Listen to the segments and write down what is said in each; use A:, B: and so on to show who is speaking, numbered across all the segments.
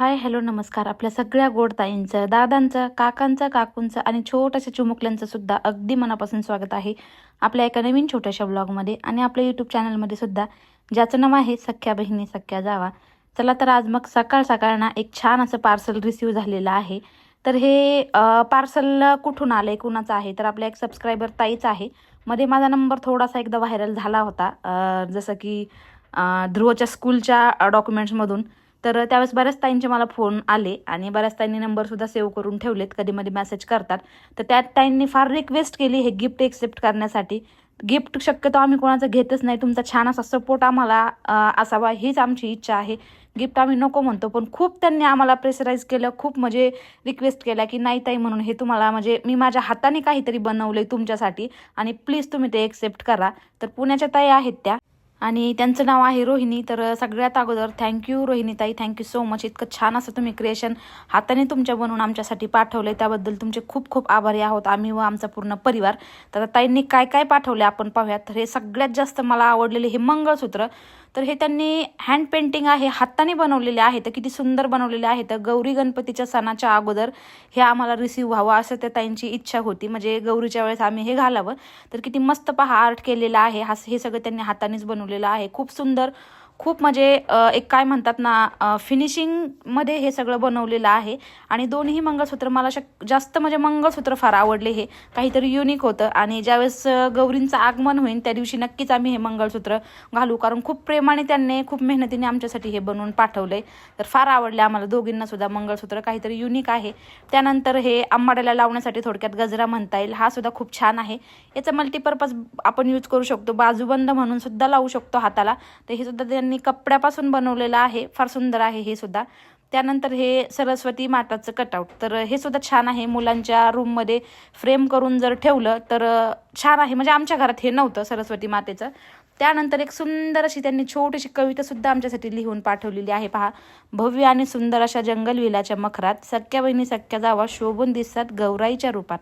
A: Hi hello नमस्कार. आपल्या सगळ्या गोड ताईंचं दादांचं काकांचं काकूंचं आणि छोट्याशा चिमुकल्यांचं सुद्धा अगदी मनापासून स्वागत आहे आपल्या एका नवीन छोट्याशा ब्लॉगमध्ये आणि आपल्या यूट्यूब चॅनलमध्ये सुद्धा ज्याचं नाव आहे सख्या बहिणी सख्या जावा. चला तर आज मग सकाळ सकाळ ना एक छान असं पार्सल रिसिव्ह झालेलं आहे. तर हे पार्सल कुठून आलं आहे कुणाचं आहे? तर आपल्या एक सबस्क्रायबर ताईच आहे. मध्ये माझा नंबर थोडासा एकदा व्हायरल झाला होता जसं की ध्रुवच्या स्कूलच्या डॉक्युमेंट्समधून तर त्यावेळेस बऱ्याच ताईंचे मला फोन आले आणि बऱ्याच ताईंनी नंबरसुद्धा सेव्ह करून ठेवलेत कधी मध्ये मेसेज करतात. तर त्या ताईंनी फार रिक्वेस्ट केली हे गिफ्ट एक्सेप्ट करण्यासाठी. गिफ्ट शक्यतो आम्ही कोणाचं घेतच नाही तुमचा छान असा सपोर्ट आम्हाला असावा हीच आमची इच्छा आहे. गिफ्ट आम्ही नको म्हणतो पण खूप त्यांनी आम्हाला प्रेशराईज केलं खूप म्हणजे रिक्वेस्ट केल्या की नाही ताई म्हणून हे तुम्हाला म्हणजे मी माझ्या हाताने काहीतरी बनवलं आहे तुमच्यासाठी आणि प्लीज तुम्ही ते एक्सेप्ट करा. तर पुण्याच्या ताई आहेत त्या. आणि त्यांचं नाव आहे रोहिणी. तर सगळ्यात अगोदर थँक्यू रोहिणीताई थँक्यू सो मच इतकं छान असं तुम्ही क्रिएशन हाताने तुमच्या बनवून आमच्यासाठी पाठवलं त्याबद्दल तुमचे खूप खूप आभारी आहोत आम्ही व आमचा पूर्ण परिवार. तर ताईंनी काय काय पाठवले आपण पाहूयात. तर हे सगळ्यात जास्त मला आवडलेले हे मंगळसूत्र. तर हे त्यांनी हँड पेंटिंग आहे हाताने बनवलेले आहे. तर किती सुंदर बनवलेले आहे. तर गौरी गणपतीच्या सणाच्या अगोदर हे आम्हाला रिसीव्ह व्हावं असं त्या ताईंची इच्छा होती. म्हणजे गौरीच्या वेळेस आम्ही हे घालावं. तर किती मस्त पहा आर्ट केलेलं आहे. हा हे सगळं त्यांनी हातानेच बनवलं बनवलेला आहे. खूप सुंदर खूप म्हणजे एक काय म्हणतात ना फिनिशिंगमध्ये हे सगळं बनवलेलं आहे. आणि दोन्ही मंगळसूत्र मला शक जास्त म्हणजे मंगळसूत्र फार आवडले हे. काहीतरी युनिक होतं. आणि ज्यावेळेस गौरींचं आगमन होईल त्या दिवशी नक्कीच आम्ही हे मंगळसूत्र घालू. कारण खूप प्रेमाने त्यांनी खूप मेहनतीने आमच्यासाठी हे बनवून पाठवले तर फार आवडले आम्हाला दोघींनासुद्धा मंगळसूत्र. काहीतरी युनिक आहे. त्यानंतर हे आंबाड्याला लावण्यासाठी थोडक्यात गजरा म्हणता येईल. हा सुद्धा खूप छान आहे. याचा मल्टीपर्पज आपण यूज करू शकतो. बाजूबंद म्हणून सुद्धा लावू शकतो हाताला. तर हे सुद्धा त्यांनी कपड्यापासून बनवलेलं आहे. फार सुंदर आहे हे सुद्धा. त्यानंतर हे सरस्वती माताचं कटआउट तर हे सुद्धा छान आहे. मुलांच्या रूममध्ये फ्रेम करून जर ठेवलं तर छान आहे. म्हणजे आमच्या घरात हे नव्हतं सरस्वती मातेचं. त्यानंतर एक सुंदर अशी त्यांनी छोटीशी कविता सुद्धा आमच्यासाठी लिहून पाठवलेली आहे. पहा भव्य आणि सुंदर अशा जंगलविलाच्या मखरात सख्या बहिणी सख्या जावा शोभून दिसतात गौराईच्या रूपात.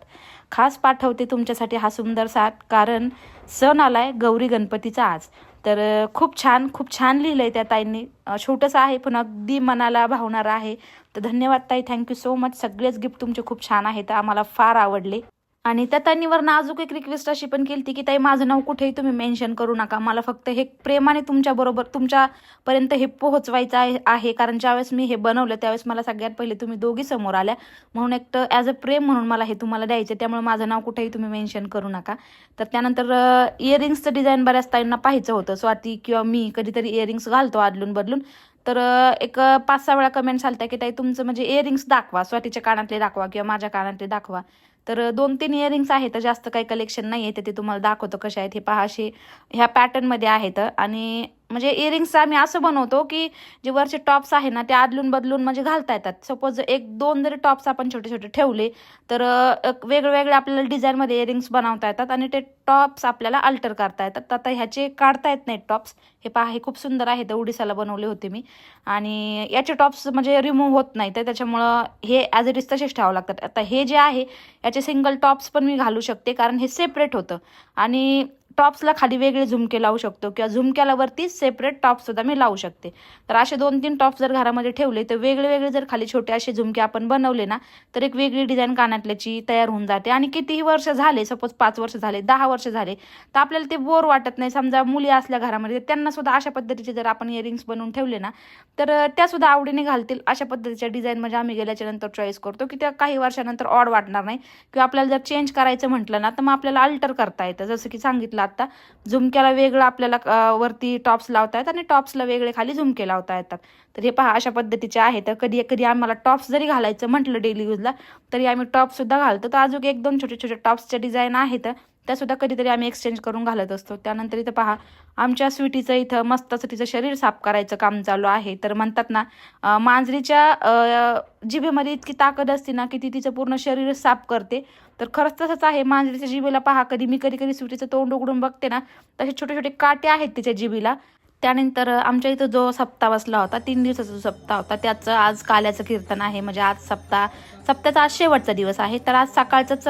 A: खास पाठवते तुमच्यासाठी हा सुंदर साथ कारण सण आलाय गौरी गणपतीचा आज. तर खूप छान खूप छान लिहिलं आहे त्या ताईंनी. छोटंसं आहे पण अगदी मनाला भावणारं आहे. तर धन्यवाद ताई थँक्यू सो मच. सगळेच गिफ्ट तुमचे खूप छान आहेत आम्हाला फार आवडले. आणि त्या ताईंनीवरनं अजून एक रिक्वेस्ट अशी पण केली की ताई माझं नाव कुठेही तुम्ही मेन्शन करू नका. मला फक्त हे प्रेमाने तुमच्याबरोबर तुमच्यापर्यंत हे पोहोचवायचं आहे आहे. कारण ज्यावेळेस मी हे बनवलं त्यावेळेस मला सगळ्यात पहिले तुम्ही दोघी समोर आल्या. म्हणून एक तर ॲज अ प्रेम म्हणून मला हे तुम्हाला द्यायचं त्यामुळे माझं नाव कुठेही तुम्ही मेन्शन करू नका. तर त्यानंतर इयरिंग्सचं डिझाईन बऱ्याच ताईंना पाहायचं होतं. स्वाती किंवा मी कधीतरी इयरिंग्स घालतो आदलून बदलून. तर एक पाच सहा वेळा कमेंट्स आलत्या की ताई तुमचं म्हणजे इयरिंग्स दाखवा. स्वातीच्या कानातले दाखवा किंवा माझ्या कानातले दाखवा. तर दोन तीन इयरिंग्स आहेत तर जास्त काही कलेक्शन नाही आहे तर ते तुम्हाला दाखवतो कशा आहेत. हे पहा असे ह्या पॅटर्नमध्ये आहेत. आणि म्हणजे इयरिंग्स आम्ही असं बनवतो की जे वरचे टॉप्स आहे ना ते आदलून बदलून म्हणजे घालता येतात. सपोज एक दोन जरी टॉप्स आपण छोटे छोटे ठेवले तर वेगळेवेगळे वेगवेगळे आपल्याला डिझाईनमध्ये इयरिंग्स बनवता येतात आणि ते टॉप्स आपल्याला अल्टर करता येतात. तर आता ह्याचे काढता येत नाहीत टॉप्स हे पहा हे खूप सुंदर आहे. तर उडीसाला बनवले होते मी. आणि याचे टॉप्स म्हणजे रिमूव्ह होत नाही. तर त्याच्यामुळं हे ॲज इट इज तसेच ठेवावं लागतात. आता हे जे आहे याचे सिंगल टॉप्स पण मी घालू शकते कारण हे सेपरेट होतं. आणि टॉप्सला खाली वेगळे झुमके लावू शकतो किंवा झुमक्याला वरती सेपरेट टॉप्ससुद्धा मी लावू शकते. तर असे दोन तीन टॉप्स जर घरामध्ये ठेवले तर वेगळे वेगळे जर खाली छोटे असे झुमके आपण बनवले ना तर एक वेगळी डिझाईन कानातल्याची तयार होऊन जाते. आणि कितीही वर्ष झाले सपोज पाच वर्ष झाले दहा वर्ष झाले तर आपल्याला ते बोर वाटत नाही. समजा मुली असल्या घरामध्ये त्यांना सुद्धा अशा पद्धतीचे जर आपण इयरिंग्स बनवून ठेवले ना तर त्यासुद्धा आवडीने घालतील. अशा पद्धतीच्या डिझाईन म्हणजे आम्ही गेल्याच्यानंतर चॉईस करतो की त्या काही वर्षानंतर ऑड वाटणार नाही. किंवा आपल्याला जर चेंज करायचं म्हटलं ना तर मग आपल्याला अल्टर करता येतं. जसं की सांगितलं आता. झुमक्याला वेगळं आपल्याला वरती टॉप्स लावता येतात आणि टॉप्सला वेगळे खाली झुमके लावता येतात तर हे पहा अशा पद्धतीचे आहे. तर कधी कधी आम्हाला टॉप्स जरी घालायचं म्हटलं डेली यूजला तरी आम्ही टॉपसुद्धा घालतो. तर अजून एक दोन छोटे छोटे टॉप्सच्या डिझाईन आहेत. त्यासुद्धा कधीतरी आम्ही एक्सचेंज करून घालत असतो. त्यानंतर इथं पहा आमच्या स्वीटीचं इथं मस्त असं तिचं शरीर साफ करायचं काम चालू आहे. तर म्हणतात ना मांजरीच्या जिभेमध्ये इतकी ताकद असते ना की ती तिचं पूर्ण शरीर साफ करते. तर खरंच तसंच आहे. मांजरीच्या जिबीला पहा कधी मी कधी कधी सुटीचं तोंड उघडून बघते ना तसे छोटे छोटे काटे आहेत तिच्या जिबीला त्यानंतर आमच्या इथं जो सप्ताह बसला होता तीन दिवसाचा जो सप्ताह होता त्याचं आज काल्याचं कीर्तन आहे. म्हणजे आज सप्ताह सप्त्याचा आज शेवटचा दिवस आहे. तर आज सकाळचाच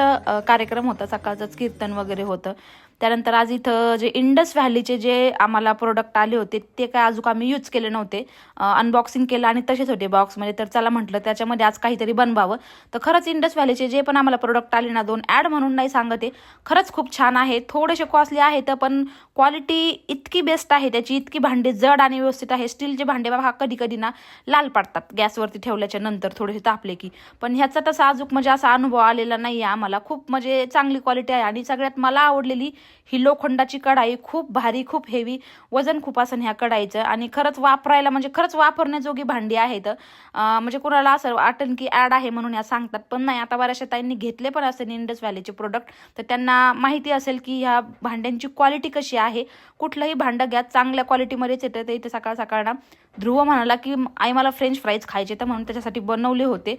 A: कार्यक्रम होता. सकाळचंच कीर्तन वगैरे होतं. त्यानंतर आज इथं जे इंडस व्हॅलीचे जे आम्हाला प्रोडक्ट आले होते ते काय अजून आम्ही यूज केले नव्हते. अनबॉक्सिंग केलं आणि तसेच होते बॉक्समध्ये तर चला म्हटलं त्याच्यामध्ये आज काहीतरी बनवावं. तर खरंच इंडस व्हॅलीचे जे पण आम्हाला प्रोडक्ट आले ना दोन ॲड म्हणून नाही सांगत. खरंच खूप छान आहे. थोडेसे कॉस्टली आहेत पण क्वालिटी इतकी बेस्ट आहे त्याची इतकी भांडी जड आणि व्यवस्थित आहे. स्टीलचे भांडे बाबा कधी कधी ना लाल पडतात गॅसवरती ठेवल्याच्या नंतर थोडेसे तापले की. पण ह्याचा तसा अजूक म्हणजे असा अनुभव आलेला नाही आहे आम्हाला. खूप म्हणजे चांगली क्वालिटी आहे आणि सगळ्यात मला आवडलेली ही लोखंडाची कढाई खूप भारी खूप हेवी वजन खूप असं ह्या कढाईचं. आणि खरंच वापरायला म्हणजे खरंच वापरण्याजोगी भांडी आहेत. म्हणजे कुणाला असं वाटेल की ॲड आहे म्हणून या सांगतात पण नाही आता बऱ्याचशा ताईंनी घेतले पण असेल इंडस व्हॅलीचे प्रोडक्ट तर त्यांना माहिती असेल की ह्या भांड्यांची क्वालिटी कशी आहे. कुठलंही भांडं घ्या चांगल्या क्वालिटीमध्येच येतं. ते इथे सकाळ सकाळ ना ध्रुव म्हणाला की आई मला फ्रेंच फ्राईज खायचे तर म्हणून त्याच्यासाठी बनवले होते.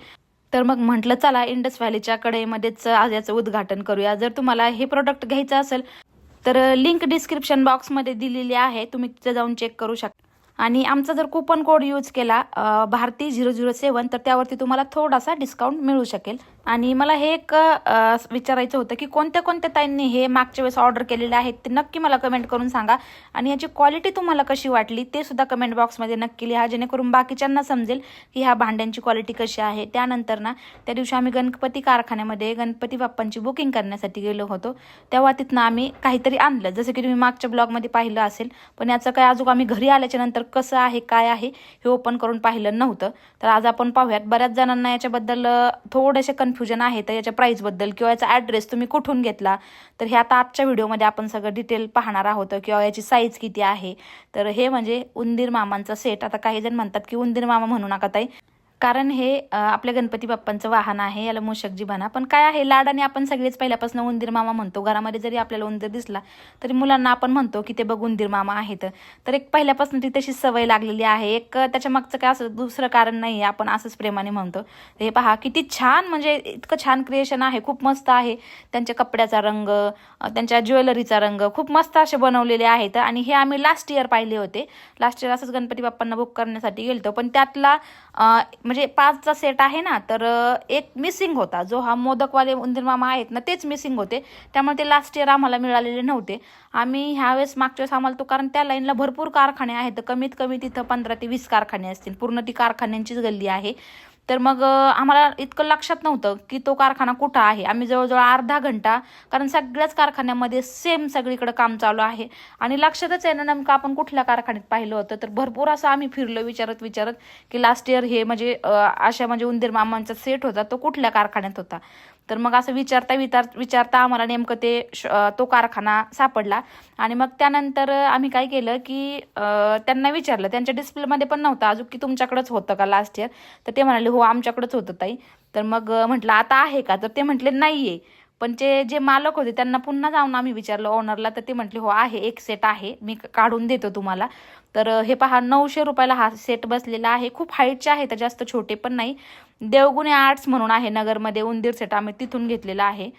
A: तर मग म्हटलं चला इंडस व्हॅलीच्या कढईमध्येच आज याचं उद्घाटन करूया. जर तुम्हाला हे प्रोडक्ट घ्यायचं असेल तर लिंक डिस्क्रिप्शन बॉक्समध्ये दिलेली आहे. तुम्ही तिथे जाऊन चेक करू शकता. आणि आमचा जर कुपन कोड यूज केला भारती झिरो झिरो सेवन तर त्यावरती तुम्हाला थोडासा डिस्काउंट मिळू शकेल. आणि मला हे एक विचारायचं होतं की कोणत्या कोणत्या ताईंनी हे मागच्या वेळेस ऑर्डर केलेले आहेत ते नक्की मला कमेंट करून सांगा. आणि याची क्वालिटी तुम्हाला कशी वाटली ते सुद्धा कमेंट बॉक्समध्ये नक्की लिहा जेणेकरून बाकीच्यांना समजेल की ह्या भांड्यांची क्वालिटी कशी आहे. त्यानंतर ना त्या दिवशी आम्ही गणपती कारखान्यामध्ये गणपती बाप्पांची बुकिंग करण्यासाठी गेलो होतो. तेव्हा तिथनं आम्ही काहीतरी आणलं. जसं की तुम्ही मागच्या ब्लॉगमध्ये पाहिलं असेल पण याचं काय अजून आम्ही घरी आल्याच्यानंतर कसं आहे काय आहे हे ओपन करून पाहिलं नव्हतं. तर आज आपण पाहूयात. बऱ्याच जणांना याच्याबद्दल थोडेसे थोडेसे कन्फ्युजन आहे तर याच्या प्राईजबद्दल किंवा याचा ॲड्रेस तुम्ही कुठून घेतला तर हे आता आजच्या व्हिडिओमध्ये आपण सगळं डिटेल पाहणार आहोत किंवा याची साईज किती आहे. तर हे म्हणजे उंदीर मामांचा सेट आता काही जण म्हणतात की उंदीर मामा म्हणू नका ताई. कारण हे आपल्या गणपती बाप्पांचं वाहन आहे याला मूषकजी म्हणा. पण काय आहे लाडाने आपण सगळेच पहिल्यापासून उंदीर मामा म्हणतो. घरामध्ये जरी आपल्याला उंदीर दिसला तरी मुलांना आपण म्हणतो की ते बघ उंदीर मामा आहेत. तर एक पहिल्यापासून ती तशी सवय लागलेली आहे. एक त्याच्या मागचं काय असं दुसरं कारण नाही आहे आपण असंच प्रेमाने म्हणतो. हे पहा किती छान म्हणजे इतकं छान क्रिएशन आहे. खूप मस्त आहे. त्यांच्या कपड्याचा रंग त्यांच्या ज्वेलरीचा रंग खूप मस्त असे बनवलेले आहेत. आणि हे आम्ही लास्ट इयर पाहिले होते. लास्ट इयर असंच गणपती बाप्पांना बुक करण्यासाठी गेलो पण त्यातला म्हणजे पाचचा सेट आहे ना तर एक मिसिंग होता. जो हा मोदकवाले उंदीर मामा आहेत ना तेच मिसिंग होते. त्यामुळे ते लास्ट इयर आम्हाला मिळालेले नव्हते. आम्ही ह्यावेळेस मागच्या वेळेस आम्हाला तो कारण त्या लाईनला भरपूर कारखाने आहेत. तर कमीत कमी तिथं पंधरा ते वीस कारखाने असतील. पूर्ण ती कारखान्यांचीच गल्ली आहे. तर मग आम्हाला इतकं लक्षात नव्हतं की तो कारखाना कुठं आहे. आम्ही जवळजवळ अर्धा घंटा कारण सगळ्याच कारखान्यामध्ये सेम सगळीकडे काम चालू आहे. आणि लक्षातच आहे ना नेमकं आपण कुठल्या कारखान्यात पाहिलं होतं. तर भरपूर असं आम्ही फिरलो विचारत विचारत की लास्ट इयर हे म्हणजे अशा म्हणजे उंदीर मामांचा सेट होता तो कुठल्या कारखान्यात होता? तर मग असं विचारता विचार विचारता आम्हाला नेमकं ते श- तो कारखाना सापडला. आणि मग त्यानंतर आम्ही काय केलं की त्यांना विचारलं. त्यांच्या डिस्प्लेमध्ये पण नव्हतं अजून की तुमच्याकडंच होतं का लास्ट इयर तर ते म्हणाले हो आमच्याकडंच होतं ताई. तर मग म्हटलं आता आहे का? तर ते म्हटले नाही आहे पण जे जे मालक होते त्यांना पुन्हा जाऊन आम्ही विचारलं ओनरला तर ते म्हटले हो आहे एक सेट आहे मी काढून देतो तुम्हाला. तर हे पहा नऊशे रुपयाला हा सेट बसलेला आहे. खूप हाईटचे आहे तर जास्त छोटे पण नाही. देवगुणे आर्ट्स म्हणून आहे नगरमध्ये उंदीर सेट आम्ही तिथून घेतलेला आहे.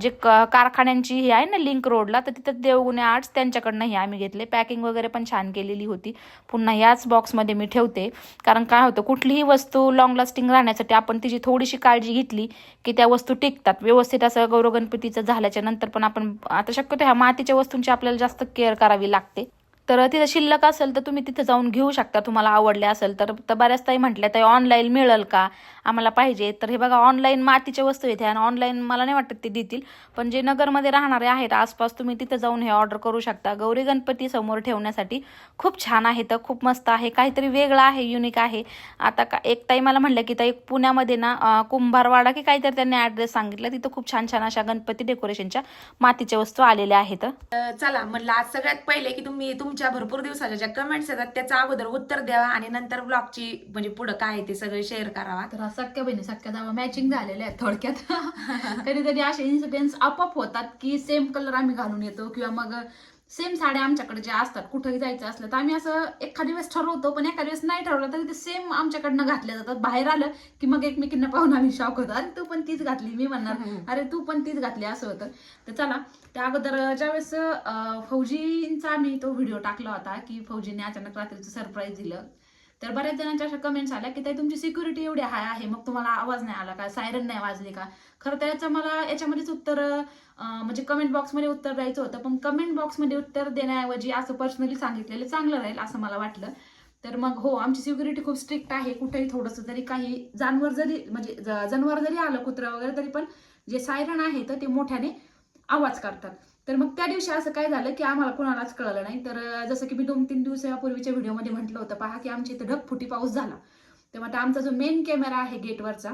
A: जे क कारखान्यांची हे आहे ना लिंक रोडला तर तिथं देवगुणे आर्ट्स त्यांच्याकडनं हे आम्ही घेतले. पॅकिंग वगैरे पण छान केलेली होती. पुन्हा याच बॉक्समध्ये मी ठेवते. कारण काय होतं कुठलीही वस्तू लॉंग लास्टिंग राहण्यासाठी आपण तिची थोडीशी काळजी घेतली की त्या वस्तू टिकतात. व्यवस्थित असं गौरव गणपतीचं झाल्याच्यानंतर पण आपण आता शक्यतो ह्या मातीच्या वस्तूंची आपल्याला जास्त केअर करावी लागते. तर तिथं शिल्लक असेल तर तुम्ही तिथं जाऊन घेऊ शकता तुम्हाला आवडले असेल तर. तर बऱ्याच ताई म्हटल्या तर ऑनलाईन मिळेल का? आम्हाला पाहिजे. तर हे बघा ऑनलाईन मातीच्या वस्तू येते आणि ऑनलाईन मला नाही वाटत ते देतील. पण जे नगरमध्ये राहणारे आहेत आसपास तुम्ही तिथं जाऊन हे ऑर्डर करू शकता. गौरी गणपती समोर ठेवण्यासाठी खूप छान आहे तर खूप मस्त आहे काहीतरी वेगळं आहे युनिक आहे. आता का एक ताई मला म्हणलं की ताई पुण्यामध्ये ना कुंभारवाडा की काहीतरी त्यांनी ॲड्रेस सांगितला तिथं खूप छान छान अशा गणपती डेकोरेशनच्या मातीच्या वस्तू आलेल्या आहेत.
B: चला म्हणलं आज सगळ्यात पहिले की तुम्ही तुमच्या भरपूर दिवसाच्या ज्या कमेंट्स येतात त्याचा अगोदर उत्तर द्यावा आणि नंतर ब्लॉगची म्हणजे पुढं काय आहे ते सगळं शेअर करावा.
C: तर सख्या बहिणी सख्या दावा मॅचिंग झालेल्या आहेत थोडक्यात. कधीतरी असे इन्सिडेंट्स आपोआप होतात की सेम कलर आम्ही घालून येतो किंवा मग सेम साड्या आमच्याकडे ज्या असतात कुठंही जायचं असलं तर आम्ही असं एखादी वेळेस ठरवतो पण एखादी वेळेस नाही ठरवलं तरी ते सेम आमच्याकडनं घातल्या जातात. बाहेर आलं की मग एकमेकींना पाहून आम्ही शॉक होतो. अरे तू पण तीच घातली मी म्हणणार. अरे तू पण तीच घातली असं होतं. तर चला त्या अगोदर ज्यावेळेस फौजींचा आम्ही तो व्हिडिओ टाकला होता की फौजीने अचानक रात्रीचं सरप्राईज दिलं.
A: तर बऱ्याच जणांच्या अशा कमेंट्स आल्या की ताई तुमची सिक्युरिटी एवढी हाय आहे. मग तुम्हाला आवाज नाही आला का? सायरन नाही वाजले का? खरं तर याचं मला याच्यामध्येच उत्तर म्हणजे कमेंट बॉक्समध्ये उत्तर द्यायचं होतं. पण कमेंट बॉक्समध्ये उत्तर देण्याऐवजी असं पर्सनली सांगितलेलं चांगलं राहील असं मला वाटलं. तर मग हो आमची सिक्युरिटी खूप स्ट्रिक्ट आहे. कुठेही थोडंसं तरी काही जानवर जरी म्हणजे ज- जनावर जरी आलं कुत्रं वगैरे तरी पण जे सायरन आहे तर ते मोठ्याने आवाज करतात. तर मग त्या दिवशी असं काय झालं की आम्हाला कोणालाच कळलं नाही. तर जसं की मी दोन तीन दिवसापूर्वीच्या व्हिडिओमध्ये म्हटलं होतं पहा की आमच्या इथं ढगफुटी पाऊस झाला. तेव्हा आता आमचा जो मेन कॅमेरा आहे गेटवरचा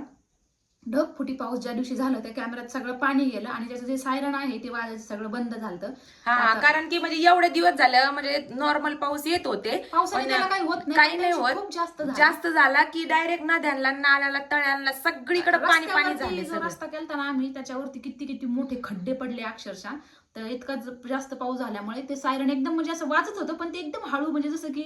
A: ढगफुटी पाऊस ज्या दिवशी झालं त्या कॅमेऱ्यात सगळं पाणी गेलं आणि त्याचं जे सायरन आहे ते वाजायचं सगळं बंद झालं
B: हा कारण की म्हणजे एवढे दिवस झालं म्हणजे नॉर्मल पाऊस येत होते.
A: पावसाने त्याला काही होत नाही.
B: काही नाही होत.
A: जास्त झालं.
B: जास्त झाला की डायरेक्ट नद्यांना नाल्याला तळ्यांना सगळीकडे पाणी पाणी झाले
A: रस्ता केलता ना आम्ही त्याच्यावरती किती किती मोठे खड्डे पडले अक्षरशः. तर इतका जास्त पाऊस झाल्यामुळे ते सायरन एकदम म्हणजे असं वाजत होतं पण ते एकदम हळू म्हणजे जसं की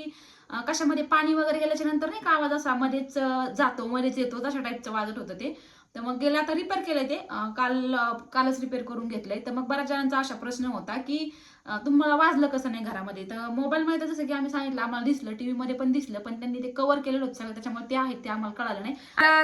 A: कशामध्ये पाणी वगैरे गेल्याच्यानंतर नाही का आवाज असा मध्येच जातो मध्येच येतो तशा टाईपचं वाजत होतं ते. तर मग गेला आता रिपेअर केलंय ते. काल कालच रिपेअर करून घेतलंय. तर मग बऱ्याच जणांचा असा प्रश्न होता की तुम्हाला वाजलं कसं नाही घरामध्ये? तर मोबाईलमध्ये तर जसं की आम्ही सांगितलं आम्हाला दिसलं टीव्ही मध्ये पण दिसलं पण त्यांनी ते कव्हर केलेलं होतं सगळं. त्याच्यामुळे ते आहेत ते आम्हाला कळालं नाही.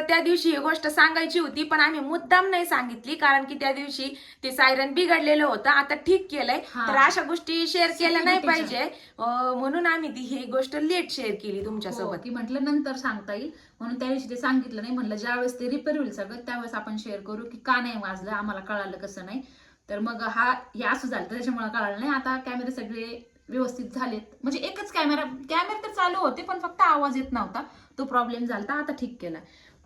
B: त्या दिवशी ही गोष्ट सांगायची होती पण आम्ही मुद्दाम नाही सांगितली कारण की त्या दिवशी ते सायरन बिघडलेलं होतं. आता ठीक केलंय
A: हा.
B: तर अशा गोष्टी शेअर केल्या नाही पाहिजे. म्हणून आम्ही ती ही गोष्ट लेट शेअर केली
A: हो,
B: तुमच्यासोबत
A: की म्हटलं नंतर सांगता येईल. म्हणून त्या दिवशी ते सांगितलं नाही म्हणलं ज्यावेळेस ते रिपेअर होईल सगळं त्यावेळेस आपण शेअर करू की का नाही वाजलं आम्हाला कळालं कसं नाही. तर मग हा हे असं झालं. तर त्याच्यामुळे कळालं नाही. आता कॅमेरे सगळे व्यवस्थित झालेत. म्हणजे एकच कॅमेरा कॅमेरे तर चालू होते पण फक्त आवाज येत नव्हता. तो प्रॉब्लेम झाला आता ठीक केला.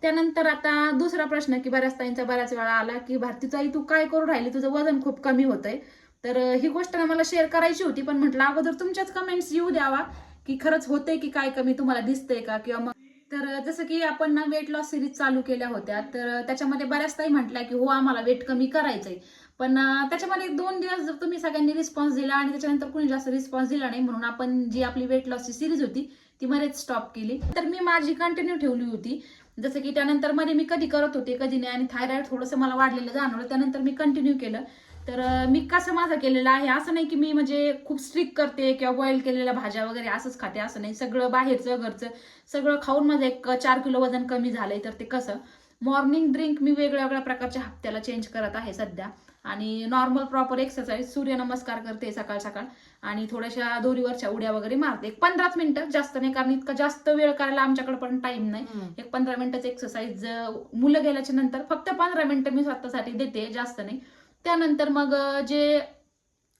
A: त्यानंतर आता दुसरा प्रश्न की बऱ्याच ताईंचा बऱ्याच वेळा आला की भारतीताई तू काय करू राहिली? तुझं वजन खूप कमी होतंय. तर ही गोष्ट ना मला शेअर करायची होती पण म्हटलं अगोदर तुमच्याच कमेंट्स येऊ द्यावा की खरंच होतंय की काय कमी तुम्हाला दिसतंय का? किंवा मग तर जसं की आपण ना वेट लॉस सिरीज चालू केल्या होत्या तर त्याच्यामध्ये बऱ्याच ताई म्हटल्या की हो आम्हाला वेट कमी करायचंय. पण त्याच्यामध्ये दोन दिवस जर तुम्ही सगळ्यांनी रिस्पॉन्स दिला आणि त्याच्यानंतर कुणी जास्त रिस्पॉन्स दिला नाही म्हणून आपण जी आपली वेट लॉसची सिरीज होती ती मध्येच स्टॉप केली. तर मी माझी कंटिन्यू ठेवली होती. जसं की त्यानंतरमध्ये मी कधी करत होते कधी नाही आणि थायरॉइड थोडंसं मला वाढलेलं जाणवलं. त्यानंतर मी कंटिन्यू केलं. तर मी कसं माझं केलेलं आहे असं नाही की मी म्हणजे खूप स्ट्रिक करते किंवा बॉईल केलेल्या भाज्या वगैरे असंच खाते असं नाही. सगळं बाहेरचं घरचं सगळं खाऊन माझं एक चार किलो वजन कमी झालंय तर ते कसं? मॉर्निंग ड्रिंक मी वेगळ्या वेगळ्या प्रकारच्या हप्त्याला चेंज करत आहे सध्या. आणि नॉर्मल प्रॉपर एक्सरसाइज सूर्यनमस्कार करते सकाळ सकाळ. आणि थोड्याशा दोरीवरच्या उड्या वगैरे मारते. एक पंधराच मिनिटं जास्त नाही कारण इतका जास्त वेळ करायला आमच्याकडे पण टाइम नाही. एक पंधरा मिनिटाचं एक्सरसाइज मुलं गेल्याच्यानंतर फक्त पंधरा मिनिटं मी स्वतःसाठी देते जास्त नाही. त्यानंतर मग जे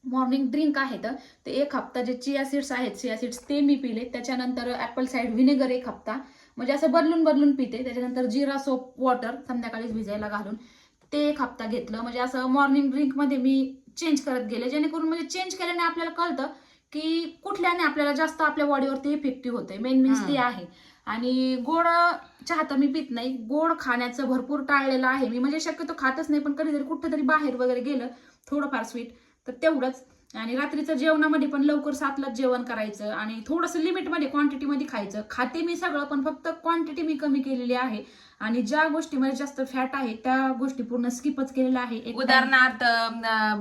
A: मॉर्निंग ड्रिंक आहेत ते एक हप्ता जे चिया सीड्स आहेत चिया सीड्स ते मी पिले. त्याच्यानंतर ऍपल साईड व्हिनेगर एक हप्ता. म्हणजे असं बदलून बदलून पिते. त्याच्यानंतर जिरा सोप वॉटर संध्याकाळीच भिजायला घालून. ते एक हप्ता घेतलं. म्हणजे असं मॉर्निंग ड्रिंकमध्ये मी चेंज करत गेले. जेणेकरून म्हणजे चेंज केल्याने आपल्याला कळतं की कुठल्याने आपल्याला जास्त आपल्या बॉडीवरती इफेक्टिव्ह होते मेन मीन्स ते आहे. आणि गोड चहा तर मी पित नाही. गोड खाण्याचं भरपूर टाळलेलं आहे मी. म्हणजे शक्यतो खातच नाही पण कधीतरी कुठेतरी बाहेर वगैरे गेलं थोडंफार स्वीट तर तेवढंच. आणि रात्रीचं जेवणामध्ये पण लवकर सातलाच जेवण करायचं आणि थोडंसं लिमिटमध्ये क्वांटिटीमध्ये खायचं. खाते मी सगळं पण फक्त क्वांटिटी मी कमी केलेली आहे. आणि ज्या गोष्टीमध्ये जास्त फॅट आहे त्या गोष्टी पूर्ण स्किपच केलेल्या आहे.
B: उदाहरणार्थ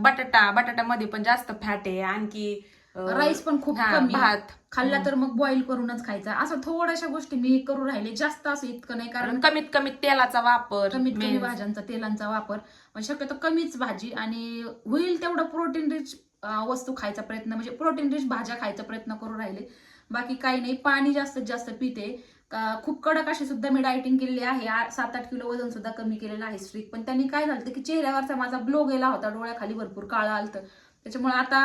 B: बटाटा बटाट्यामध्ये पण जास्त फॅट आहे. आणखी
A: राईस पण खूप कमी
B: भात.
A: खाल्ला तर मग बॉईल करूनच खायचा. असं थोड्याशा गोष्टी मी करू राहिले. जास्त असं इतकं नाही कारण
B: कमीत कमी तेलाचा वापर
A: कमीत कमी. भाज्यांचा तेलांचा वापर. शक्यतो कमीच भाजी. आणि होईल तेवढं प्रोटीन रिच वस्तू खायचा प्रयत्न म्हणजे प्रोटीन रिच भाज्या खायचा प्रयत्न करू राहिले. बाकी काही नाही पाणी जास्तीत जास्त पिते. खूप कडक अशी सुद्धा मी डायटिंग केलेली आहे. सात आठ किलो वजन सुद्धा कमी केलेलं आहे स्ट्रिक पण त्यांनी काय झालं की चेहऱ्यावरचा माझा ब्लो गेला होता. डोळ्याखाली भरपूर काळं आलतं. त्याच्यामुळे आता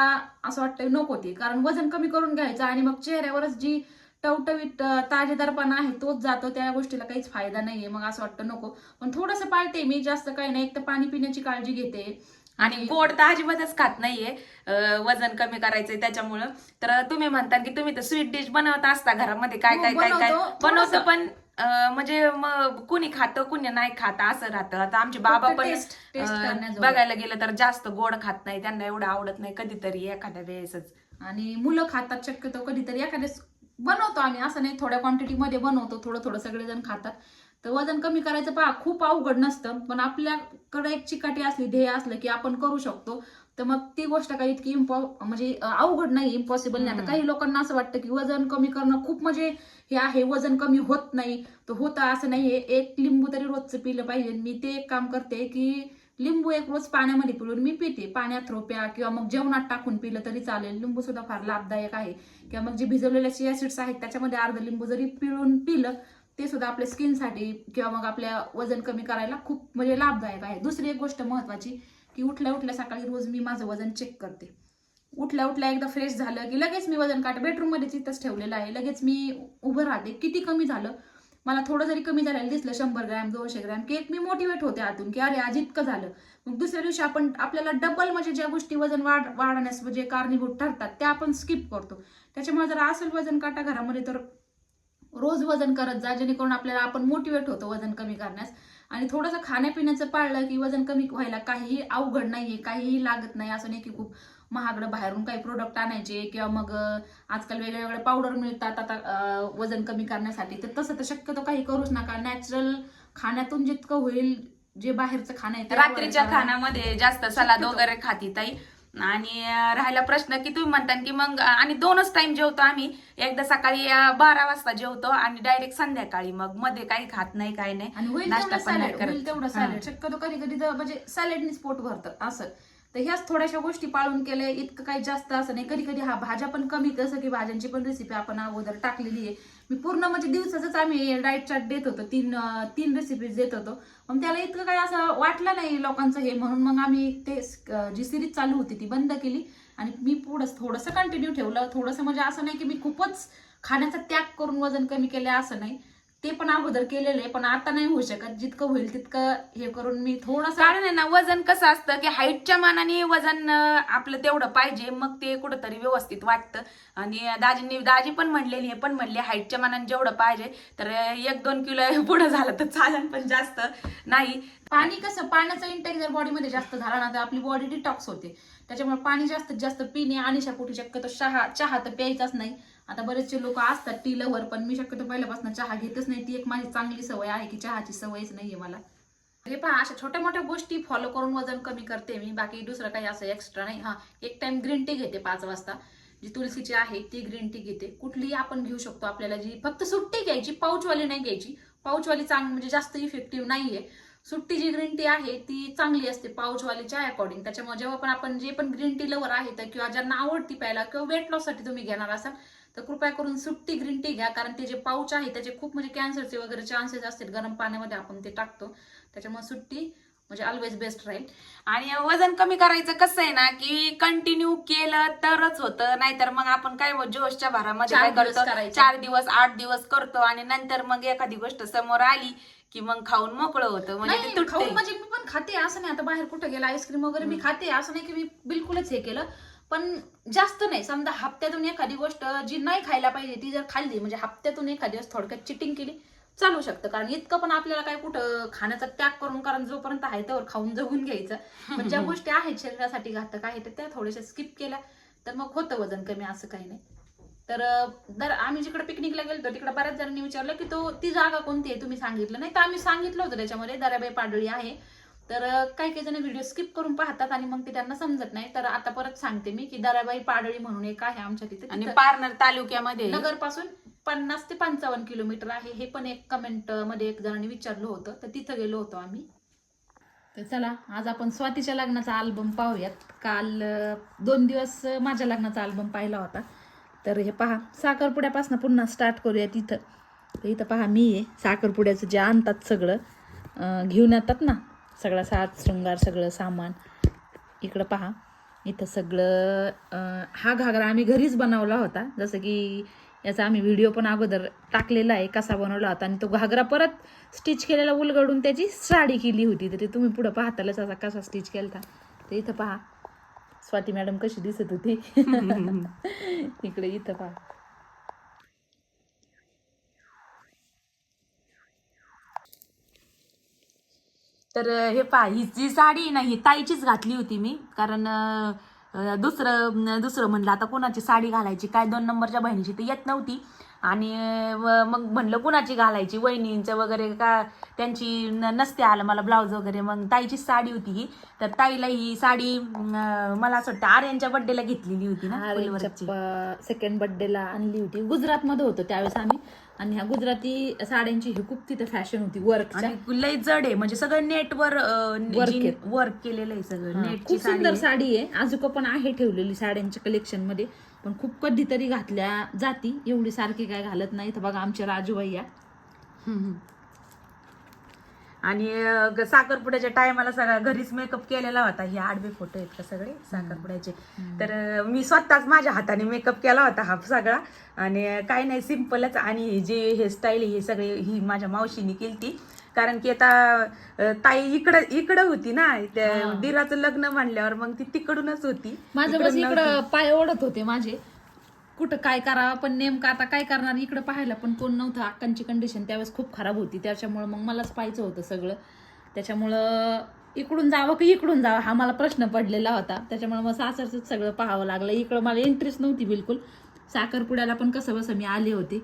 A: असं वाटतं नको ते. कारण वजन कमी करून घ्यायचं आणि मग चेहऱ्यावरच जी टवटवीत ताजेदारपणा आहे तोच जातो. त्या गोष्टीला काहीच फायदा नाहीये. मग असं वाटतं नको. पण थोडंसं पाळते मी. जास्त काही नाही. एक तर पाणी पिण्याची काळजी घेते.
B: आणि गोड तर अजिबातच खात नाहीये. वजन कमी करायचंय त्याच्यामुळं. तर तुम्ही म्हणता की तुम्ही तर स्वीट डिश बनवत असता घरामध्ये. काय
A: हो,
B: काय काय काय?
A: बनवतो.
B: पण म्हणजे मग कुणी खातं कुणी नाही खात असं राहतं. आता आमचे बाबा पण. बघायला गेलं तर जास्त गोड खात नाही. त्यांना एवढं आवडत नाही कधीतरी एखाद्या वेळेसच.
A: आणि मुलं खातात शक्यतो कधीतरी. एखाद्यास बनवतो आम्ही. असं नाही थोड्या क्वांटिटीमध्ये बनवतो. थोडं थोडं सगळेजण खातात. तर वजन कमी करायचं पहा खूप अवघड नसतं. पण आपल्याकडे एक चिकाटी असली ध्येय असलं की आपण करू शकतो. तर मग ती गोष्ट काही इतकी इम्पॉ म्हणजे अवघड नाही इम्पॉसिबल नाही. आता. काही लोकांना असं वाटतं की वजन कमी करणं खूप म्हणजे हे आहे वजन कमी होत नाही. तर होतं असं नाहीये एक लिंबू तरी रोजचं पिलं पाहिजे. मी ते एक काम करते की लिंबू एक रोज पाण्यामध्ये पिळून मी पिते. पाण्यात रोप्या किंवा मग जेवणात टाकून पिलं तरी चालेल. लिंबू सुद्धा फार लाभदायक आहे. किंवा मग जे भिजवलेले चियासीड्स आहेत त्याच्यामध्ये अर्ध लिंबू जरी पिळून पिलं ते सुद्धा आपल्या स्किनसाठी किंवा मग आपल्या वजन कमी करायला खूप म्हणजे लाभदायक आहे. दुसरी एक गोष्ट महत्वाची की उठल्या उठल्या सकाळी रोज मी माझं वजन चेक करते. उठल्या उठल्या एकदा फ्रेश झालं की लगेच मी वजन काट बेडरूममध्ये तिथंच ठेवलेलं आहे. लगेच मी उभं राहते. किती कमी झालं? मला थोडं जरी कमी झालेलं दिसलं शंभर ग्रॅम दोनशे ग्रॅम की एक मी मोटिवेट होते आतून की अरे आज इतकं झालं. मग दुसऱ्या दिवशी आपण आपल्याला डबल म्हणजे ज्या गोष्टी वजन वाढ वाढण्यास म्हणजे कारणीभूत ठरतात त्या आपण स्किप करतो. त्याच्यामुळे जर असेल वजन काटा घरामध्ये तर रोज वजन करत जा जेणेकरून आपल्याला आपण मोटिवेट होतो वजन कमी करण्यास आणि थोडंसं खाण्यापिण्याचं पाळलं की वजन कमी व्हायला काहीही अवघड नाहीये काहीही लागत नाही असं नाही की खूप महागडं बाहेरून काही प्रोडक्ट आणायचे किंवा मग आजकाल वेगळे वेगळे पावडर मिळतात आता वजन कमी करण्यासाठी तर तसं तर शक्यतो काही करूच नका नॅचरल खाण्यातून जितकं होईल जे बाहेरचं खाणं आहे
B: रात्रीच्या. खाण्यामध्ये जास्त सलाद. वगैरे खाती ताई आणि राहिला प्रश्न की तुम्ही म्हणता की मग आणि दोनच टाइम जेवतो आम्ही. एकदा सकाळी बारा वाजता जेवतो आणि डायरेक्ट संध्याकाळी. मग मध्ये काही खात नाही काही नाही. नाश्ता पण नाही करत.
A: तेवढं. सॅलड शक्यतो कधी कधी म्हणजे सॅलडनीच पोट भरतं असं. तर ह्याच थोड्याशा गोष्टी पाळून केल्या इतकं काही जास्त असं नाही. कधी कधी हा भाज्या पण कमी जसं की भाज्यांची पण रेसिपी आपण अगोदर टाकलेली आहे. मी पूर्ण म्हणजे दिवसाचंच आम्ही डाएट चार्ट देत होतो तीन तीन रेसिपीज देत होतो. मग त्याला इतकं काही असं वाटलं नाही लोकांचं हे म्हणून मग आम्ही ते जी सिरीज चालू होती ती बंद केली. आणि मी पुढं थोडंसं कंटिन्यू ठेवलं. थोडंसं म्हणजे असं नाही की मी खूपच खाण्याचा त्याग करून वजन कमी केलं असं नाही. ते पण अगोदर केलेलं आहे पण आता नाही होऊ शकत. जितकं होईल तितकं हे करून मी थोडंसं
B: कारण आहे ना वजन कसं असतं की हाईटच्या मानाने वजन आपलं तेवढं पाहिजे मग ते कुठंतरी व्यवस्थित वाटतं. आणि दाजींनी दाजी पण म्हणलेली हे पण म्हणले हाईटच्या मानाने जेवढं पाहिजे तर एक दोन किलो पुढं झालं तर चालेल पण जास्त नाही.
A: पाणी कसं पाण्याचा इंटेक जर बॉडीमध्ये जास्त झाला ना तर आपली बॉडी डिटॉक्स होते. त्याच्यामुळे पाणी जास्तीत जास्त पिणे आणि पोटी शक्यतो चहा चहा तर प्यायचाच नाही. आता बरेचसे लोक असतात टी लवर पण मी शक्यतो पहिल्यापासून चहा घेतच नाही. ती एक माझी चांगली सवय आहे की चहाची सवयच नाहीये मला. हे पहा अशा छोट्या मोठ्या गोष्टी फॉलो करून वजन कमी करते मी. बाकी दुसरं काही असं एक्स्ट्रा नाही. हा एक टाइम ग्रीन टी घेते पाच वाजता. जी तुलसीची आहे ती ग्रीन टी घेते. कुठलीही आपण घेऊ शकतो आपल्याला जी फक्त सुट्टी घ्यायची पाऊचवाली नाही घ्यायची. पाऊचवाली चांग म्हणजे जास्त इफेक्टिव्ह नाहीये. सुट्टी जी ग्रीन टी आहे ती चांगली असते पाऊचवालीच्या अकॉर्डिंग त्याच्यामुळे जेव्हा पण आपण जे पण ग्रीन टी लवर आहे तर किंवा ज्यांना आवडती प्यायला किंवा वेट लॉससाठी तुम्ही घेणार असाल तर कृपया करून सुट्टी ग्रीन टी घ्या. कारण ते जे पाऊच आहे त्याचे खूप म्हणजे कॅन्सरचे वगैरे चान्सेस असतात गरम पाण्यामध्ये आपण ते टाकतो. त्याच्यामुळे सुट्टी म्हणजे ऑलवेज बेस्ट राहील.
B: आणि वजन कमी करायचं कसं आहे ना की कंटिन्यू केलं तरच होतं. नाहीतर मग आपण काय जोशच्या भरामध्ये
A: चार
B: काय
A: दिवस
B: करतो?
A: करायचं.
B: चार दिवस आठ दिवस करतो आणि नंतर मग एखादी गोष्ट समोर आली की मग खाऊन मोकळं होतं. म्हणजे
A: खाऊन म्हणजे मी पण खाते असं नाही. आता बाहेर कुठं गेला आईस्क्रीम वगैरे मी खाते असं नाही की मी बिलकुलच हे केलं. पण जास्त नाही. समजा हप्त्यातून एखादी गोष्ट जी नाही खायला पाहिजे ती जर खाल्ली म्हणजे हप्त्यातून एखादी दिवस थोडक्यात चिटिंग केली चालू शकतं. कारण इतकं पण आपल्याला काय कुठं खाण्याचा त्याग करून कारण जोपर्यंत आहे त्यावर खाऊन जगून घ्यायचं. पण ज्या गोष्टी आहेत शरीरासाठी घातक आहेत तर त्या थोड्याशा स्किप केल्या तर मग होतं वजन कमी असं काही नाही. तर दर आम्ही जिकडे पिकनिकला गेलो तिकडे बऱ्याच जणांनी विचारलं की तो ती जागा कोणती आहे? तुम्ही सांगितलं नाही. तर आम्ही सांगितलं होतं त्याच्यामध्ये दर्याबाई पाडळी आहे. तर काही काही जण व्हिडिओ स्किप करून पाहतात आणि मग ते त्यांना समजत नाही. तर आता परत सांगते मी की दर्याबाई पाडळी म्हणून एक आहे आमच्या तिथे.
B: आणि पारनेर तालुक्यामध्ये?
A: नगरपासून पन्नास ते पंचावन्न किलोमीटर आहे. हे पण एक कमेंटमध्ये एक जणांनी विचारलं होतं. तर तिथं गेलो होतो आम्ही. तर चला आज आपण स्वातीच्या लग्नाचा अल्बम पाहूयात. काल दोन दिवस माझ्या लग्नाचा अल्बम पाहिला होता. तर हे पहा साखरपुड्यापासून पुन्हा स्टार्ट करूया तिथं तर इथं पहा मी आहे. साखरपुड्याचं जे आणतात सगळं घेऊन येतात ना सगळा साज शृंगार सगळं सामान. इकडं पहा. इथं सगळं हा घागरा आम्ही घरीच बनवला होता. जसं की याचा आम्ही व्हिडिओ पण अगोदर टाकलेला आहे कसा बनवला होता. आणि तो घागरा परत स्टिच केलेला उलगडून त्याची साडी केली होती. तर तुम्ही पुढं पाहतालच असा कसा स्टिच केला तर इथं पहा. स्वाती मॅडम कशी दिसत होती. इकडे इथं पहा.
B: तर हे पहा ही जी साडी आहे ना ही ताईचीच घातली होती मी. कारण दुसरं दुसरं म्हणलं आता कोणाची साडी घालायची? काय दोन नंबरच्या बहिणीची तर येत नव्हती. आणि मग म्हणलं कुणाची घालायची? वहिनींचं वगैरे का त्यांची नसते आलं मला ब्लाऊज वगैरे. मग ताईची साडी होती ही. तर ताईला ही साडी मला असं वाटतं आर्यांच्या बड्डेला घेतलेली होती ना.
A: सेकंड बर्थडेला आणली होती. गुजरात मध्ये होतो त्यावेळेस आम्ही. आणि ह्या गुजराती साड्यांची ही खूप तिथे फॅशन होती
B: आणि लई जड आहे म्हणजे सगळं नेटवर
A: आहे.
B: वर्क केलेलं आहे सगळं नेटची
A: खूप
B: साडी
A: सुंदर. साडी आहे अजून पण आहे ठेवलेली साड्यांच्या कलेक्शनमध्ये पण खूप कधीतरी घातल्या जाती एवढी सारखी काय घालत नाही तर बघा आमच्या राजूबाई
B: हम्म. आणि साखरपुड्याच्या टायमाला सगळा घरीच मेकअप केलेला होता. हे आडवे फोटो आहेत का सगळे? साखरपुड्याचे. तर मी स्वतःच माझ्या हाताने मेकअप केला होता हा सगळा. आणि काही नाही सिम्पलच आणि हे जे हेअरस्टाईल हे सगळे ही माझ्या मावशीने केली कारण की आता ताई इकडं इकडं होती ना. त्या दिराचं लग्न म्हणल्यावर मग ती तिकडूनच होती.
A: माझं पाय ओढत होते माझे. कुठं काय करावं पण नेमकं आता काय करणार? इकडं पाहायला पण कोण नव्हतं. अक्कांची कंडिशन त्यावेळेस खूप खराब होती. त्याच्यामुळं मग मलाच पाहायचं होतं सगळं. त्याच्यामुळं इकडून जावं की इकडून जावं हा मला प्रश्न पडलेला होता. त्याच्यामुळे मग सासरचंच सगळं पाहावं लागलं. इकडं मला इंटरेस्ट नव्हती बिलकुल. साखरपुड्याला पण कसं बसं मी आले होते.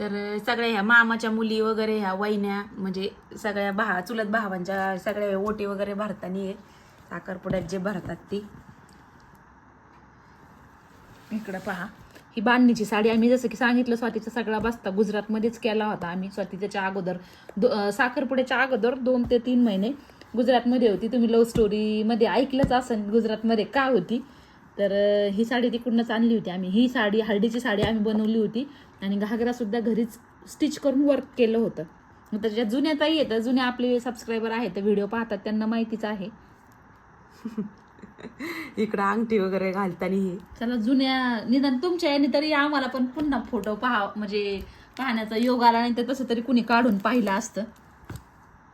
B: तर सगळ्या ह्या मामाच्या मुली वगैरे ह्या वहिन्या म्हणजे सगळ्या भा चुलत भावांच्या सगळ्या ओटी वगैरे भरताना साखरपुड्यात जे भरतात ती.
A: इकडं पहा. ही बांधणीची साडी आम्ही जसं की सांगितलं स्वातीचा सगळा बसता गुजरातमध्येच केला होता आम्ही. स्वाती त्याच्या अगोदर दो साखरपुड्याच्या अगोदर दोन ते तीन महिने गुजरातमध्ये होती. तुम्ही लव्ह स्टोरीमध्ये ऐकलंच असेल गुजरातमध्ये का होती? तर ही साडी तिकडूनच आणली होती आम्ही. ही साडी हळदीची साडी आम्ही बनवली होती आणि घागरासुद्धा घरीच स्टिच करून वर्क केलं होतं. मग त्याच्या जुन्या ताई आहेत जुन्या आपले सबस्क्रायबर आहेत. व्हिडिओ पाहतात त्यांना माहितीच आहे.
B: इकडं अंगठी वगैरे घालताना हे
A: चला जुन्या निदान तुमच्या याने तरी आम्हाला पण पुन्हा फोटो पहा म्हणजे पाहण्याचा योग आला नाही तर तसं तरी कुणी काढून पाहिलं असतं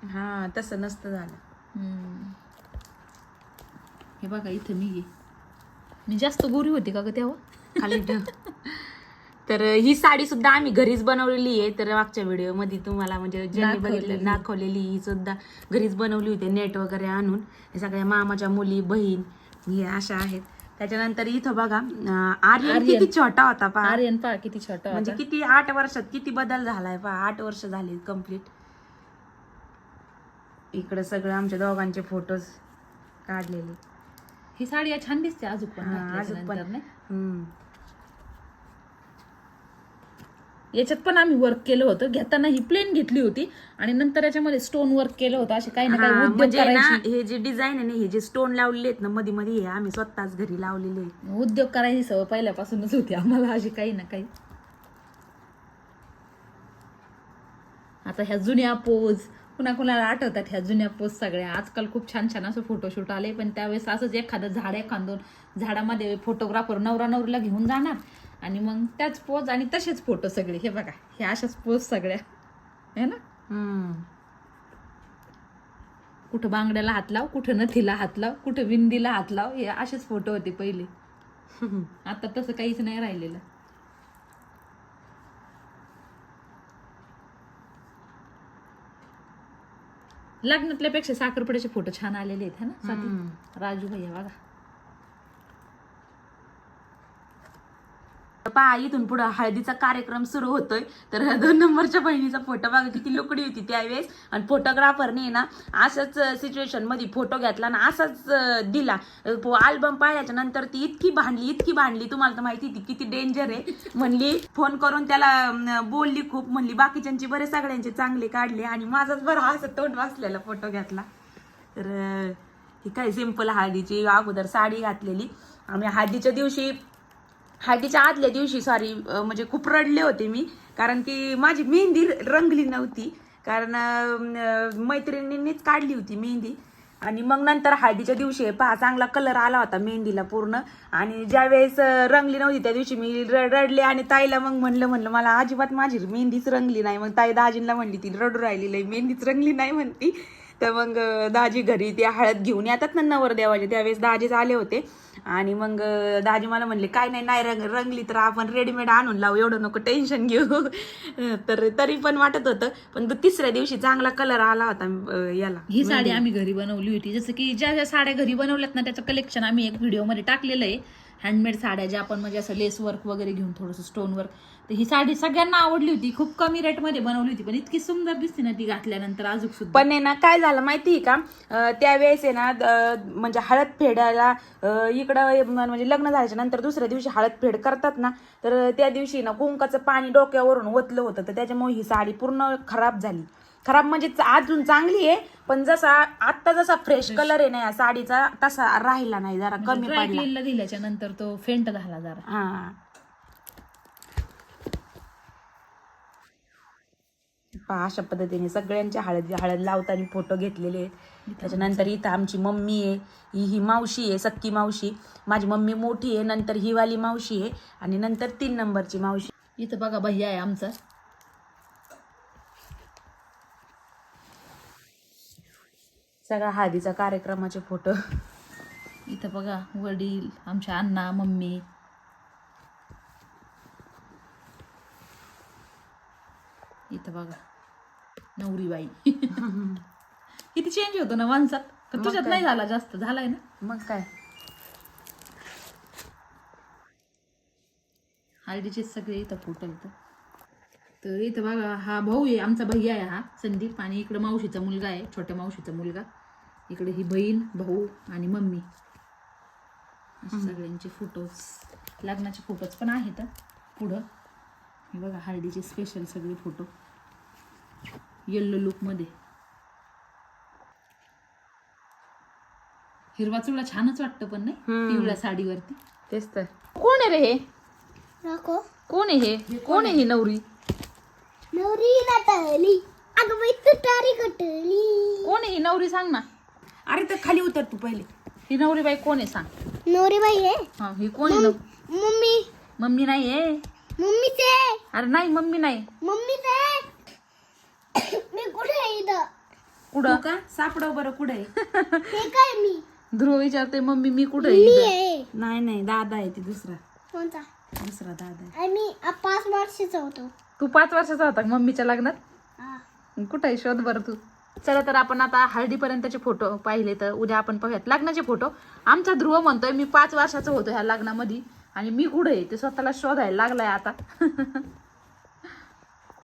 B: हा तसं नसतं झालं
A: हम्म. हे बघा इथं मी आहे. मी जास्त गोरी होती का ग तेव्हा
B: खाली ठेव. तर ही साडी सुद्धा आम्ही घरीच बनवलेली आहे. तर मागच्या व्हिडिओमध्ये तुम्हाला म्हणजे ज्यांनी
A: दाखवलेली.
B: बघितलं दाखवलेली ही सुद्धा घरीच बनवली होती नेट वगैरे आणून. हे सगळ्या मामाच्या मुली बहीण हे अशा आहेत. त्याच्यानंतर इथं बघा आर्यन. किती छोटा होता पहा.
A: आर्यन पहा किती छोटा
B: म्हणजे. किती आठ वर्षात किती बदल झालाय पहा. आठ वर्ष झाली कंप्लीट इकडे सगळं आमच्या दोघांचे फोटोज काढलेले.
A: ही साडी छान दिसते अजून पण
B: अजून पण.
A: नंतर नाही?
B: हम्म.
A: याच्यात पण आम्ही वर्क केलं होतं. घेताना ही प्लेन घेतली होती आणि नंतर याच्यामध्ये स्टोन वर्क केलं होतं. असे काही ना काही
B: हा,
A: उद्योग
B: म्हणजे ना
A: करायची.
B: हे जे डिझाईन आहे ना हे जे स्टोन लावलेले आहेत ना मध्ये मध्ये हे आम्ही स्वतःच घरी लावलेले.
A: उद्योग करायची सवय पहिल्यापासूनच होती आम्हाला अशी काही ना काही. आता ह्या जुन्या पोज कुणा कुणाला आठवतात ह्या जुन्या पोज सगळ्या? आजकाल खूप छान छान असं फोटोशूट आले पण त्यावेळेस असंच एखादं झाड एखादं झाडामध्ये फोटोग्राफर नवरा नवरीला घेऊन जाणार. आणि मग त्याच पोज आणि तसेच फोटो सगळे. हे बघा हे अशाच पोज सगळ्या. है ना. कुठं बांगड्याला हात लाव कुठं नथीला हात लाव कुठं विंदीला हात लाव हे असेच फोटो होते पहिले. आता तसं काहीच नाही राहिलेलं. लग्नातल्यापेक्षा साखरपुड्याचे फोटो छान आलेले आहेत है ना? राजू भैया बघा.
B: पहा इथून पुढं हळदीचा कार्यक्रम सुरू होतोय. तर दोन नंबरच्या बहिणीचा फोटो बघा किती लुकडी होती त्यावेळेस आणि फोटोग्राफरने ना असंच सिच्युएशनमध्ये फोटो घेतला आणि असाच दिला. अल्बम पाहिल्याच्या नंतर ती इतकी भांडली इतकी भांडली. तुम्हाला तर माहिती ती किती डेंजर आहे. म्हणली फोन करून त्याला बोलली खूप. म्हणली बाकीच्यांचे बरे सगळ्यांचे चांगले काढले. आणि माझाच बरं असं तोंड वाचलेला फोटो घेतला. तर ही काय सिंपल हळदीची अगोदर साडी घातलेली. आम्ही हळदीच्या दिवशी हळदीच्या आदल्या दिवशी सॉरी म्हणजे खूप रडले होते मी कारण की माझी मेहंदी रंगली नव्हती. कारण मैत्रिणींनीच काढली होती मेहंदी. आणि मग नंतर हळदीच्या दिवशी पहा चांगला कलर आला होता मेहंदीला पूर्ण. आणि ज्या वेळेस रंगली नव्हती त्या दिवशी मी रडले आणि ताईला मग म्हणलं म्हणलं मला अजिबात माझी मेहंदीच रंगली नाही. मग ताई दाजींना म्हणली ती रडू राहिली लई मेहंदीच रंगली नाही म्हणती. तर मग दाजी घरी ते हळद घेऊन येतात ना नवरदेवाचे त्यावेळेस दाजीच आले होते. आणि मग दाजी मला म्हणले काय नाही नाही रंग रंगली तर आपण रेडीमेड आणून लावू एवढं नको टेन्शन घेऊ. तर तरी पण वाटत होतं पण तिसऱ्या दिवशी चांगला कलर आला होता याला.
A: ही साडी आम्ही घरी बनवली होती. जसं की ज्या ज्या साड्या घरी बनवल्यात ना त्याचं कलेक्शन आम्ही एक व्हिडिओमध्ये टाकलेलं आहे. हँडमेड साड्या ज्या आपण म्हणजे असं लेस वर्क वगैरे घेऊन थोडंसं स्टोन वर्क तर ही साडी सगळ्यांना आवडली होती. खूप कमी रेटमध्ये बनवली होती पण इतकी सुंदर दिसते ना ती घातल्यानंतर अजून सुद्धा.
B: पण आहे ना काय झालं माहिती आहे का त्यावेळेस आहे ना द म्हणजे हळद फेडायला अं, इकडं म्हणजे लग्न झाल्याच्यानंतर दुसऱ्या दिवशी हळद फेड करतात ना तर त्या दिवशी ना कुंकाचं पाणी डोक्यावरून ओतलं होतं तर त्याच्यामुळे ही साडी पूर्ण खराब झाली. खराब म्हणजे च- अजून चांगली आहे पण जसा आत्ता जसा फ्रेश कलर आहे ना या साडीचा तसा राहिला नाही जरा कमी
A: ड्राय
B: पडला.
A: दिल्याच्या नंतर तो फेंट झाला जरा.
B: हा. पहा अशा पद्धतीने सगळ्यांच्या हळद हळद लावताना फोटो घेतलेले आहेत. त्याच्यानंतर इथं आमची मम्मी आहे. ही ही मावशी आहे सक्की मावशी. माझी मम्मी मोठी आहे नंतर ही वाली मावशी आहे आणि नंतर तीन नंबरची मावशी.
A: इथं बघा भैया आहे आमचा.
B: सगळा हळदीचा कार्यक्रमाचे फोटो.
A: इथं बघा वडील आमच्या अण्णा मम्मी. इथं बघा नवरीबाई. किती चेंज होतो ना माणसात? तुझ्यात? नाही झाला जास्त? झालाय ना?
B: मग काय?
A: हळदीचे सगळे इथं फोटो इथं तर इथं बघा हा भाऊ आहे आमचा भैया आहे हा संदीप आणि इकडं मावशीचा मुलगा आहे छोट्या मावशीचा मुलगा. इकडे ही बहीण भाऊ आणि मम्मी. असे सगळ्यांचे फोटोज लग्नाचे फोटोज पण आहेत हं, पुढं. हे बघा हळदीचे स्पेशल सगळे फोटो येल्लो लुकमध्ये हिरवा चुडा छानच वाटतं पण नाही. पिवळ्या साडीवरती.
B: तेच तर.
A: कोण आहे रे हे? कोण आहे हे? कोण आहे ही नवरी?
D: नवरी नटली अगं बाई तुटारी कटली
A: कोण आहे ही नवरी? सांग ना.
B: अरे तर खाली उतर तू पहिले.
A: ही नवरी बाई कोण आहे सांग?
D: नवरी बाई आहे.
A: हा ही कोण आहे नव-
D: मम्मी.
A: मम्मी नाही आहे?
D: मम्मीचे
A: अरे नाही मम्मी नाही.
D: मम्मीचे मी कुठे आहे इथं?
A: कुठं?
B: का? सापडव बरं कुठे
D: हे काय मी?
A: ध्रुव विचारते मम्मी मी कुठं आहे
D: मी
A: इथं?"
D: आहे.
B: नाही नाही दादा आहे ती दुसरा.
D: कोणता?
B: दुसरा दादा आहे.
D: आणि आ- पाच वर्षाचा होतो.
A: तू पाच वर्षाचा होता का मम्मीच्या लग्नात?
D: हा.
A: कुठं आहे? शोध बरं तू. चला तर आपण आता हळदीपर्यंतचे फोटो पाहिले तर उद्या आपण पाहूयात. लग्नाचे फोटो. आमचा ध्रुव म्हणतोय मी पाच वर्षाचा होतो ह्या लग्नामध्ये आणि मी कुठे ते स्वतःला शोधायला लागलाय आता.